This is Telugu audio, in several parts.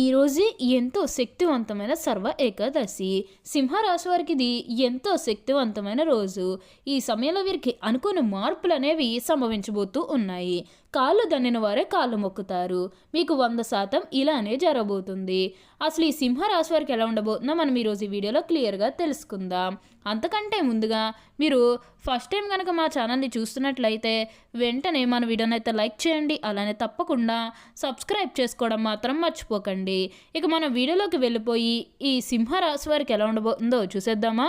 ఈరోజు ఎంతో శక్తివంతమైన సర్వ ఏకాదశి. సింహరాశి వారికి ఇది ఎంతో శక్తివంతమైన రోజు. ఈ సమయంలో వీరికి అనుకోని మార్పులు అనేవి సంభవించబోతూ ఉన్నాయి. కాళ్ళు దన్నిన వారే కాళ్ళు మొక్కుతారు. మీకు వంద శాతం ఇలానే జరగబోతుంది అసలు ఈ సింహరాశి వారికి ఎలా ఉండబోతుందో మనం ఈరోజు ఈ వీడియోలో క్లియర్గా తెలుసుకుందాం. అంతకంటే ముందుగా మీరు ఫస్ట్ టైం కనుక మా ఛానల్ని చూస్తున్నట్లయితే వెంటనే మన వీడియోని అయితే లైక్ చేయండి. అలానే తప్పకుండా సబ్స్క్రైబ్ చేసుకోవడం మాత్రం మర్చిపోకండి. ఇక మనం వీడియోలోకి వెళ్ళిపోయి ఈ సింహరాశి వారికి ఎలా ఉండబోతుందో చూసేద్దామా?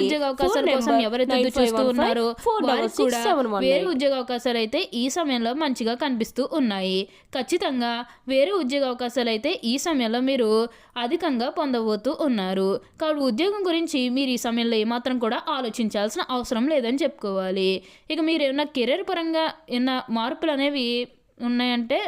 ఉద్యోగ అవకాశాల కోసం ఎవరైతే ఎదురు చూస్తూ ఉన్నారో వారికి కూడా వేరే. ఉద్యోగ అవకాశాలు అయితే ఈ సమయంలో మంచిగా కనిపిస్తూ ఉన్నాయి. ఖచ్చితంగా వేరే ఉద్యోగ అవకాశాలు అయితే ఈ సమయంలో మీరు అధికంగా పొందబోతూ ఉన్నారు. కాబట్టి ఉద్యోగం గురించి మీరు ఈ సమయంలో ఏమాత్రం కూడా ఆలోచించాల్సిన అవసరం లేదని చెప్పుకోవాలి. ఇక మీరు ఏమన్నా కెరీర్ పరంగా ఏమన్నా మార్పులు అనేవి ఉన్నాయంటే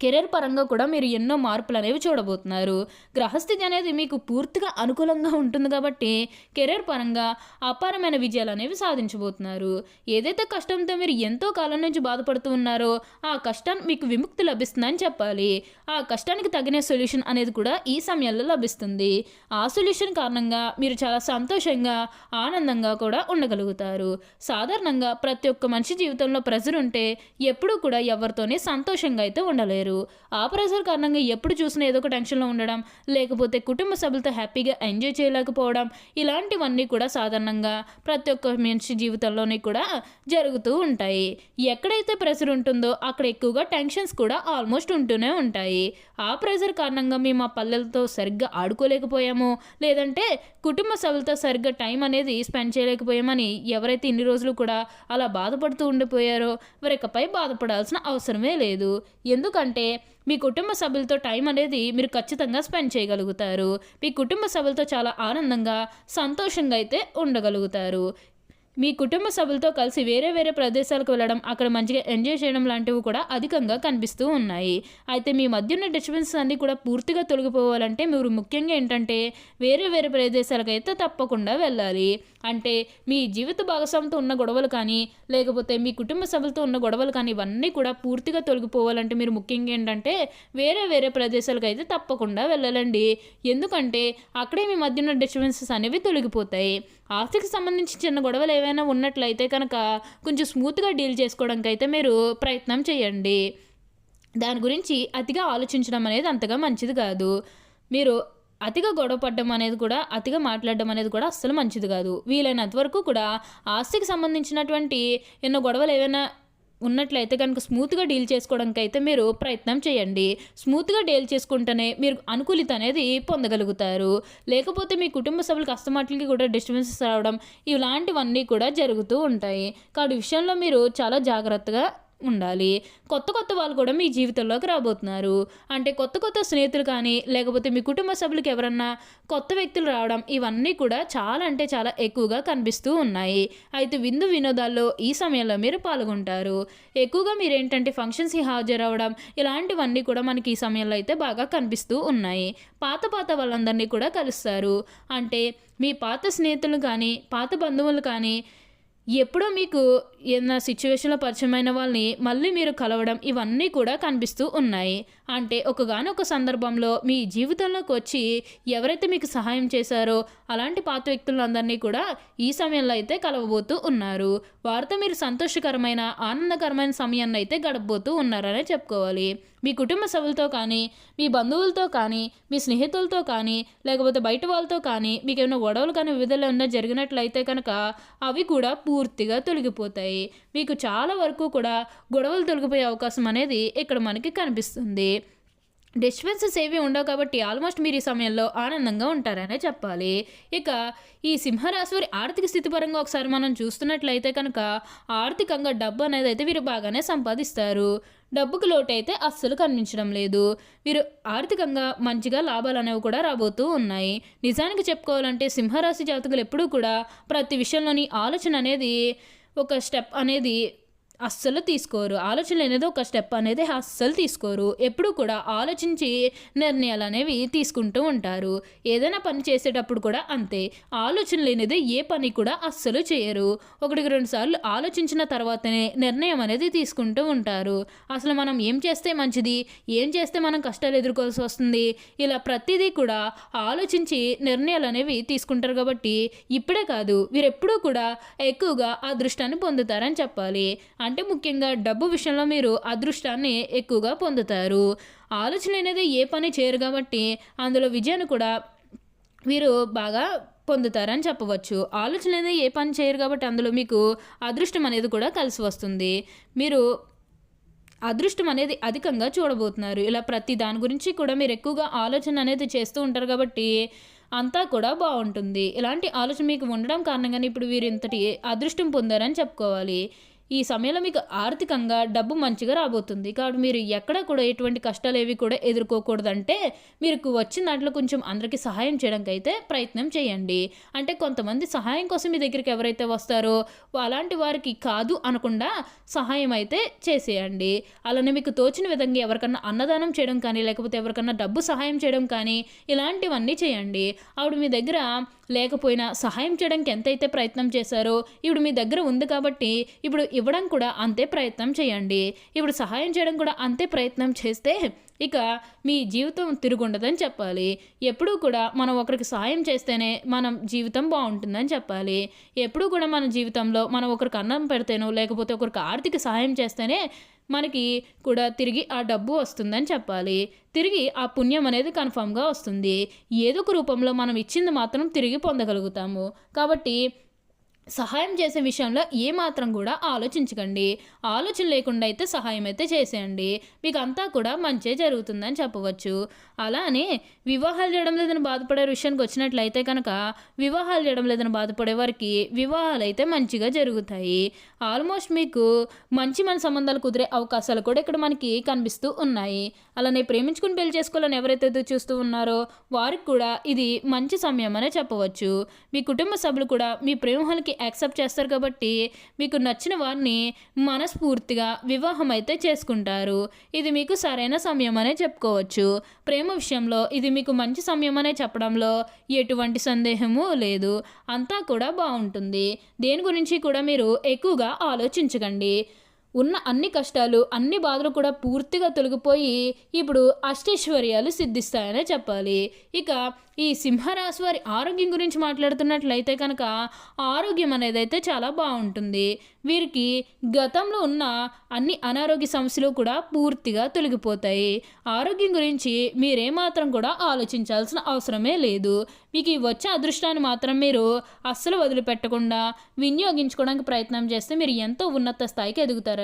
కెరీర్ పరంగా కూడా మీరు ఎన్నో మార్పులు అనేవి చూడబోతున్నారు. గ్రహస్థితి అనేది మీకు పూర్తిగా అనుకూలంగా ఉంటుంది కాబట్టి కెరీర్ పరంగా అపారమైన విజయాలు అనేవి సాధించబోతున్నారు. ఏదైతే కష్టంతో మీరు ఎంతో కాలం నుంచి బాధపడుతూ ఉన్నారో ఆ కష్టం మీకు విముక్తి లభిస్తుందని చెప్పాలి. ఆ కష్టానికి తగిన సొల్యూషన్ అనేది కూడా ఈ సమయంలో లభిస్తుంది. ఆ సొల్యూషన్ కారణంగా మీరు చాలా సంతోషంగా ఆనందంగా కూడా ఉండగలుగుతారు. సాధారణంగా ప్రతి ఒక్క మనిషి జీవితంలో ప్రెజర్ ఉంటే ఎప్పుడూ కూడా ఎవరితోనే సంతోషంగా అయితే ఉండలేరు. ఆ ప్రెషర్ కారణంగా ఎప్పుడు చూసినా ఏదో ఒక టెన్షన్లో ఉండడం లేకపోతే కుటుంబ సభ్యులతో హ్యాపీగా ఎంజాయ్ చేయలేకపోవడం ఇలాంటివన్నీ కూడా సాధారణంగా ప్రతి ఒక్క మనిషి జీవితంలోనే కూడా జరుగుతూ ఉంటాయి. ఎక్కడైతే ప్రెషర్ ఉంటుందో అక్కడ ఎక్కువగా టెన్షన్స్ కూడా ఆల్మోస్ట్ ఉంటూనే ఉంటాయి. ఆ ప్రెషర్ కారణంగా మేము మా పల్లెలతో సరిగ్గా ఆడుకోలేకపోయాము. లేదంటే కుటుంబ సభ్యులతో సరిగ్గా టైం అనేది స్పెండ్ చేయలేకపోయామని ఎవరైతే ఇన్ని రోజులు కూడా అలా బాధపడుతూ ఉండిపోయారో వారికపై బాధపడాల్సిన అవసరమే లేదు. ఎందుకంటే మీ కుటుంబ సభ్యులతో టైం అనేది మీరు ఖచ్చితంగా స్పెండ్ చేయగలుగుతారు. మీ కుటుంబ సభ్యులతో చాలా ఆనందంగా సంతోషంగా అయితే ఉండగలుగుతారు. మీ కుటుంబ సభ్యులతో కలిసి వేరే వేరే ప్రదేశాలకు వెళ్ళడం అక్కడ మంచిగా ఎంజాయ్ చేయడం లాంటివి కూడా అధికంగా కనిపిస్తూ ఉన్నాయి. అయితే మీ మధ్య ఉన్న డిస్టర్బెన్స్ అన్నీ కూడా పూర్తిగా తొలగిపోవాలంటే మీరు ముఖ్యంగా ఏంటంటే వేరే వేరే ప్రదేశాలకు అయితే తప్పకుండా వెళ్ళాలి. అంటే మీ జీవిత భాగస్వామితో ఉన్న గొడవలు కానీ లేకపోతే మీ కుటుంబ సభ్యులతో ఉన్న గొడవలు కానీ ఇవన్నీ కూడా పూర్తిగా తొలగిపోవాలంటే మీరు ముఖ్యంగా ఏంటంటే వేరే వేరే ప్రదేశాలకు అయితే తప్పకుండా వెళ్ళాలండి. ఎందుకంటే అక్కడే మీ మధ్య ఉన్న డిస్టర్బెన్సెస్ అనేవి తొలగిపోతాయి. ఆస్తికి సంబంధించి చిన్న గొడవలు ఏవైనా ఉన్నట్లయితే కనుక కొంచెం స్మూత్గా డీల్ చేసుకోవడానికి అయితే మీరు ప్రయత్నం చేయండి. దాని గురించి అతిగా ఆలోచించడం అనేది అంతగా మంచిది కాదు. మీరు అతిగా గొడవ పడడం అనేది కూడా అతిగా మాట్లాడడం అనేది కూడా అస్సలు మంచిది కాదు. వీలైనంత వరకు కూడా ఆస్తికి సంబంధించినటువంటి ఎన్నో గొడవలు ఏవైనా ఉన్నట్లయితే కనుక స్మూత్గా డీల్ చేసుకోవడానికి అయితే మీరు ప్రయత్నం చేయండి. స్మూత్గా డీల్ చేసుకుంటేనే మీరు అనుకూలిత అనేది పొందగలుగుతారు. లేకపోతే మీ కుటుంబ సభ్యుల అస్తమాట్లకి కూడా డిస్టర్బెన్సెస్ రావడం ఇలాంటివన్నీ కూడా జరుగుతూ ఉంటాయి. కాబట్టి విషయంలో మీరు చాలా జాగ్రత్తగా ఉండాలి. కొత్త కొత్త వాళ్ళు కూడా మీ జీవితంలోకి రాబోతున్నారు. అంటే కొత్త కొత్త స్నేహితులు కానీ లేకపోతే మీ కుటుంబ సభ్యులకి ఎవరన్నా కొత్త వ్యక్తులు రావడం ఇవన్నీ కూడా చాలా అంటే చాలా ఎక్కువగా కనిపిస్తూ ఉన్నాయి. అయితే విందు వినోదాల్లో ఈ సమయంలో మీరు పాల్గొంటారు. ఎక్కువగా మీరు ఏంటంటే ఫంక్షన్స్కి హాజరవడం ఇలాంటివన్నీ కూడా మనకి ఈ సమయంలో అయితే బాగా కనిపిస్తూ ఉన్నాయి. పాత పాత వాళ్ళందరినీ కూడా కలుస్తారు. అంటే మీ పాత స్నేహితులు కానీ పాత బంధువులు కానీ ఎప్పుడో మీకు ఏదైనా సిచ్యువేషన్లో పరిచయమైన వాళ్ళని మళ్ళీ మీరు కలవడం ఇవన్నీ కూడా కనిపిస్తూ ఉన్నాయి. అంటే ఒకగానొక సందర్భంలో మీ జీవితంలోకి వచ్చి ఎవరైతే మీకు సహాయం చేశారో అలాంటి పాత వ్యక్తులందరినీ కూడా ఈ సమయంలో అయితే కలవబోతూ ఉన్నారు. వారితో మీరు సంతోషకరమైన ఆనందకరమైన సమయాన్ని అయితే గడపబోతూ ఉన్నారనే చెప్పుకోవాలి. మీ కుటుంబ సభ్యులతో కానీ మీ బంధువులతో కానీ మీ స్నేహితులతో కానీ లేకపోతే బయట వాళ్ళతో కానీ మీకు ఏమైనా గొడవలు కానీ విధులు ఏమైనా జరిగినట్లయితే కనుక అవి కూడా పూర్తిగా తొలగిపోతాయి. మీకు చాలా వరకు కూడా గొడవలు తొలగిపోయే అవకాశం అనేది ఇక్కడ మనకి కనిపిస్తుంది. డిస్టర్బెన్సెస్ ఏవి ఉండవు కాబట్టి ఆల్మోస్ట్ మీరు ఈ సమయంలో ఆనందంగా ఉంటారనే చెప్పాలి. ఇక ఈ సింహరాశి వారి ఆర్థిక స్థితి పరంగా ఒకసారి మనం చూస్తున్నట్లయితే కనుక ఆర్థికంగా డబ్బు అనేది అయితే వీరు బాగానే సంపాదిస్తారు. డబ్బుకు లోటు అయితే అస్సలు కనిపించడం లేదు. వీరు ఆర్థికంగా మంచిగా లాభాలు అనేవి కూడా రాబోతూ ఉన్నాయి. నిజానికి చెప్పుకోవాలంటే సింహరాశి జాతకులు ఎప్పుడూ కూడా ప్రతి విషయంలోని ఆలోచన అనేది ఒక స్టెప్ అనేది అస్సలు తీసుకోరు. ఆలోచన అనేది ఒక స్టెప్ అనేది అస్సలు తీసుకోరు. ఎప్పుడు కూడా ఆలోచించి నిర్ణయాలు అనేవి తీసుకుంటూ ఉంటారు. ఏదైనా పని చేసేటప్పుడు కూడా అంతే. ఆలోచన లేనిదే ఏ పని కూడా అస్సలు చేయరు. ఒకటికి రెండు సార్లు ఆలోచించిన తర్వాతనే నిర్ణయం అనేది తీసుకుంటూ ఉంటారు. అసలు మనం ఏం చేస్తే మంచిది? ఏం చేస్తే మనం కష్టాలు ఎదుర్కోవాల్సి వస్తుంది? ఇలా ప్రతిదీ కూడా ఆలోచించి నిర్ణయాలు అనేవి తీసుకుంటారు కాబట్టి ఇప్పుడే కాదు. వీరెప్పుడూ కూడా ఎక్కువగా అదృష్టాన్ని పొందుతారని చెప్పాలి. అంటే అంటే ముఖ్యంగా డబ్బు విషయంలో మీరు అదృష్టాన్ని ఎక్కువగా పొందుతారు. ఆలోచన అనేది ఏ పని చేయరు కాబట్టి అందులో విజయాన్ని కూడా వీరు బాగా పొందుతారని చెప్పవచ్చు. ఆలోచన అనేది ఏ పని చేయరు కాబట్టి అందులో మీకు అదృష్టం అనేది కూడా కలిసి వస్తుంది. మీరు అదృష్టం అనేది అధికంగా చూడబోతున్నారు. ఇలా ప్రతి దాని గురించి కూడా మీరు ఎక్కువగా ఆలోచన అనేది చేస్తూ ఉంటారు కాబట్టి అంతా కూడా బాగుంటుంది. ఇలాంటి ఆలోచన మీకు ఉండడం కారణంగానే ఇప్పుడు వీరు ఇంతటి అదృష్టం పొందారని చెప్పుకోవాలి. ఈ సమయంలో మీకు ఆర్థికంగా డబ్బు మంచిగా రాబోతుంది. కాబట్టి మీరు ఎక్కడ కూడా ఎటువంటి కష్టాలు ఏవి కూడా ఎదుర్కోకూడదంటే మీకు వచ్చిన దాంట్లో కొంచెం అందరికీ సహాయం చేయడానికి అయితే ప్రయత్నం చేయండి. అంటే కొంతమంది సహాయం కోసం మీ దగ్గరికి ఎవరైతే వస్తారో అలాంటి వారికి కాదు అనకుండా సహాయం అయితే చేసేయండి. అలానే మీకు తోచిన విధంగా ఎవరికన్నా అన్నదానం చేయడం కానీ లేకపోతే ఎవరికన్నా డబ్బు సహాయం చేయడం కానీ ఇలాంటివన్నీ చేయండి. ఆవిడ మీ దగ్గర లేకపోయినా సహాయం చేయడానికి ఎంతైతే ప్రయత్నం చేశారో ఇప్పుడు మీ దగ్గర ఉంది కాబట్టి ఇప్పుడు ఇవ్వడం కూడా అంతే ప్రయత్నం చేయండి. ఇప్పుడు సహాయం చేయడం కూడా అంతే ప్రయత్నం చేస్తే ఇక మీ జీవితం తిరుగుండదని చెప్పాలి. ఎప్పుడూ కూడా మనం ఒకరికి సాయం చేస్తేనే మనం జీవితం బాగుంటుందని చెప్పాలి. ఎప్పుడూ కూడా మన జీవితంలో మనం ఒకరికి అన్నం పెడితేనో లేకపోతే ఒకరికి ఆర్థిక సహాయం చేస్తేనే మనకి కూడా తిరిగి ఆ డబ్బు వస్తుందని చెప్పాలి. తిరిగి ఆ పుణ్యం అనేది కన్ఫామ్గా వస్తుంది. ఏదో ఒక రూపంలో మనం ఇచ్చింది మాత్రం తిరిగి పొందగలుగుతాము. కాబట్టి సహాయం చేసే విషయంలో ఏమాత్రం కూడా ఆలోచించకండి. ఆలోచన లేకుండా అయితే సహాయం అయితే చేసేయండి. మీకు అంతా కూడా మంచే జరుగుతుందని చెప్పవచ్చు. అలానే వివాహాలు చేయడం లేదని బాధపడే విషయానికి వచ్చినట్లయితే కనుక వివాహాలు చేయడం లేదని బాధపడే వారికి వివాహాలు అయితే మంచిగా జరుగుతాయి. ఆల్మోస్ట్ మీకు మంచి మన సంబంధాలు కుదిరే అవకాశాలు కూడా ఇక్కడ మనకి కనిపిస్తూ ఉన్నాయి. అలానే ప్రేమించుకుని పెళ్ళి చేసుకోవాలని ఎవరైతే చూస్తూ ఉన్నారో వారికి కూడా ఇది మంచి సమయం అనే చెప్పవచ్చు. మీ కుటుంబ సభ్యులు కూడా మీ ప్రేమహాలకి యాక్సెప్ట్ చేస్తారు కాబట్టి మీకు నచ్చిన వారిని మనస్ఫూర్తిగా వివాహం అయితే చేసుకుంటారు. ఇది మీకు సరైన సమయం అనే చెప్పుకోవచ్చు. ప్రేమ విషయంలో ఇది మీకు మంచి సమయం అనే చెప్పడంలో ఎటువంటి సందేహము లేదు. అంతా కూడా బాగుంటుంది. దేని గురించి కూడా మీరు ఎక్కువగా ఆలోచించకండి. ఉన్న అన్ని కష్టాలు అన్ని బాధలు కూడా పూర్తిగా తొలగిపోయి ఇప్పుడు అష్టైశ్వర్యాలు సిద్ధిస్తాయనే చెప్పాలి. ఇక ఈ సింహరాశి వారి ఆరోగ్యం గురించి మాట్లాడుతున్నట్లయితే కనుక ఆరోగ్యం అనేది అయితే చాలా బాగుంటుంది. వీరికి గతంలో ఉన్న అన్ని అనారోగ్య సమస్యలు కూడా పూర్తిగా తొలగిపోతాయి. ఆరోగ్యం గురించి మీరేమాత్రం కూడా ఆలోచించాల్సిన అవసరమే లేదు. మీకు ఈ వచ్చే అదృష్టాన్ని మాత్రం మీరు అస్సలు వదిలిపెట్టకుండా వినియోగించుకోవడానికి ప్రయత్నం చేస్తే మీరు ఎంతో ఉన్నత స్థాయికి ఎదుగుతారు